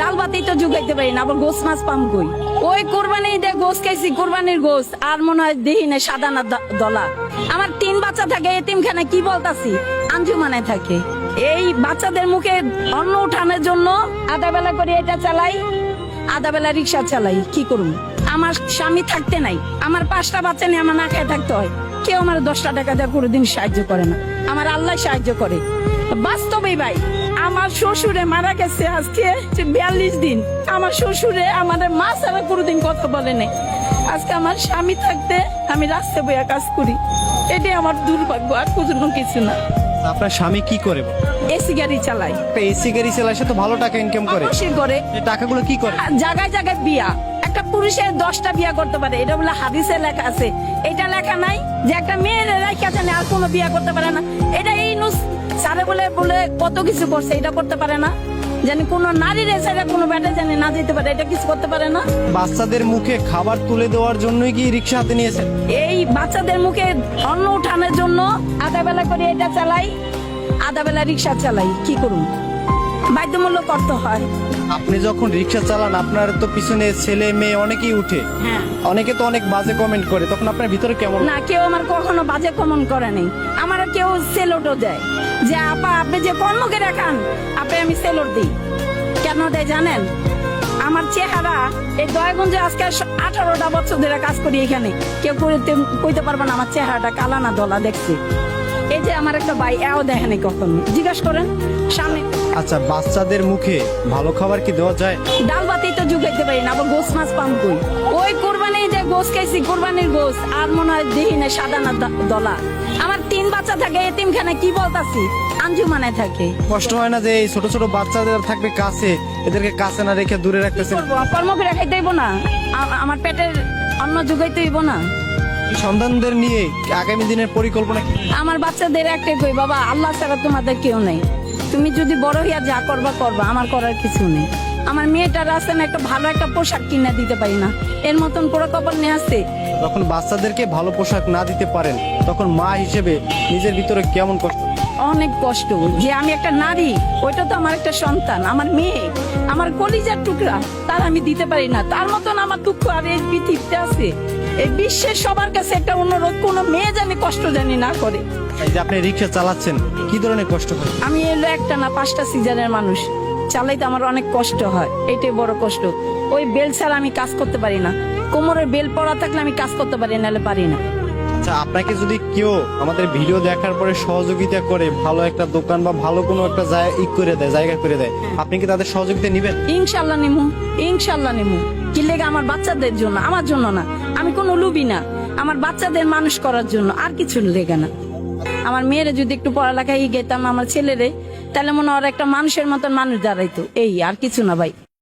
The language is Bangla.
ডাল ভাতি তো জুগাইতে পারি না, আবার গোস মাছ পাম কই? ওই কোরবানি ঈদে গোস খাইছি, কোরবানির গোস, আর মনে হয় দেহি না সাদা না দলা। আমার তিন বাচ্চা থাকে এতিমখানে কি বলতাছি? আঞ্জুমানে থাকে। এই বাচ্চাদের মুখে অন্ন উঠানোর জন্য আধা বেলা করে এটা চালাই, আধা বেলা রিক্সা চালাই, কি করুন আমার স্বামী থাকতে নাই, আমার পাঁচটা বাচ্চা নিয়ে আমার না খেয়ে থাকতে হয়। কেউ আমার দশটা টাকা দেওয়া কোনোদিন সাহায্য করে না। আমার আল্লাহ সাহায্য করে। বাস্তবেই ভাই আমার শ্বশুরে মারা গেছে আজকে বিয়াল্লিশ দিন। আমার শ্বশুরে আমাদের মা ছাড়া কোনোদিন কথা বলে নাই। আজকে আমার স্বামী থাকতে আমি রাস্তা বইয়া কাজ করি। এটাই আমার দুর্ভাগ্য আর কোনো কিছু না। আপনার স্বামী কি করে? এসি গাড়ি চালাই একটা এসি গাড়ি চালায় সে তো ভালো টাকা ইনকাম করে। অবশ্যই করে। টাকাগুলো কি করে? জায়গায় জায়গায় বিয়া। একটা পুরুষের দশটা বিয়া করতে পারে এটা বলে হাদিসে লেখা আছে। এটা লেখা নাই যে একটা মেয়ের রেখা আর কোনো বিয়া করতে পারে না। এটা স্যারে বলে বলে কত কিছু করছে এটা করতে পারে না। জানি কোন নারীর এসে কোনো ব্যাটে জানি না যেতে পারে এটা কিছু করতে পারে না। বাচ্চাদের মুখে খাবার তুলে দেওয়ার জন্যই কি রিক্সা হাতে নিয়েছেন? এই বাচ্চাদের মুখে অন্ন উঠানোর জন্য আধা বেলা করে এটা চালাই আধা বেলা রিক্সা চালাই। কি করুন? বাধ্যমূল্য করতে হয়। আপনি যখন রিক্সা চালান আপনার তো পিছনে ছেলে মেয়ে অনেকেই উঠে। হ্যাঁ। অনেকে তো অনেক বাজে কমেন্ট করে তখন আপনার ভিতরে কেমন? না কেউ আমার কখনো বাজে কমেন্ট করে নেই। আমার কেউ সেলোটও দেয়। যে আপা আপনি যে কর্মকে দেখান? আপনি আমি সেলোট দিই। কেন দেয় জানেন? আমার চেহারা এই দয়াগঞ্জে আজকে আঠারোটা বছর ধরে কাজ করি এখানে। কেউ কইতে কইতে পারবে না আমার চেহারাটা কালা না দলা দেখছে। এই যে আমার একটা ভাই এও দেখেনি কখনো। জিজ্ঞাসা করেন সামনে আচ্ছা বাচ্চাদের মুখে ভালো খাবার কি দেওয়া যায়? ডাল ভাতি জুগাইতে পারি না আবার গোস মাছ পাম কই? ওই কোরবানি যে গোস খাইছি কোরবানির গোস আর মনে হয় না সাদা না দলা। আমার তিন বাচ্চা থাকে এতিমখানে কি বলতাছি? আঞ্জুমানে থাকে। কষ্ট হয় না যে এই ছোট ছোট বাচ্চাদের থাকবে কাছে এদেরকে কাছে না রেখে দূরে কর্ম করে খাইতে না। আমার পেটের অন্ন জুগাইতে না। সন্তানদের নিয়ে আগামী দিনের পরিকল্পনা কি? আমার বাচ্চাদের একটাই কই বাবা আল্লাহ ছাড়া তোমাদের কেউ নেই। তুমি যদি বড় হইয়া যা করবা করবা আমার করার কিছু নেই। আমার মেয়েটার আছে না একটা ভালো একটা পোশাক কিনে দিতে পারি না। এর মতন করে কবর নিয়ে আসছে যখন বাচ্চাদেরকে ভালো পোশাক না দিতে পারেন তখন মা হিসেবে নিজের ভিতরে কেমন কষ্ট? অনেক কষ্ট। যে আমি একটা নারী ওইটা তো আমার একটা সন্তান আমার মেয়ে। আমার কলিজার টুকরা তার আমি দিতে পারি না। তার মতন আমার দুঃখ আর এই পৃথিবীতে আছে। এই বিশ্বের সবার কাছে একটা অনুরোধ কোনো মেয়ে জানি কষ্ট জানি না করে। এই যে আপনি রিক্সা চালাচ্ছেন কি ধরনের কষ্ট হয়? আমি এলো একটা না পাঁচটা সিজনের মানুষ। চালাইতে আমার অনেক কষ্ট হয়। এটাই বড় কষ্ট। ওই বেল ছাড়া আমি কাজ করতে পারি না। কোমরের বেল পড়া থাকলে আমি কাজ করতে পারি নাহলে পারি না। আচ্ছা আপনাকে যদি কেউ আমাদের ভিডিও দেখার পরে সহযোগিতা করে ভালো একটা দোকান বা ভালো কোনো একটা জায়গা করে দেয় জায়গা করে দেয় আপনি কি তাদের সহযোগিতা নেবেন? ইনশাল্লাহ নিমু ইনশাল্লাহ নিমু। কি লেগে আমার বাচ্চাদের জন্য? আমার জন্য না। আমি কোনো লুবি না। আমার বাচ্চাদের মানুষ করার জন্য আর কিছু লেগে না। আমার মেয়েরে যদি একটু পড়ালেখায় গেতাম আমার ছেলেরে তাহলে মনে হয় একটা মানুষের মতন মানুষ দাঁড়াইতো। এই আর কিছু না ভাই।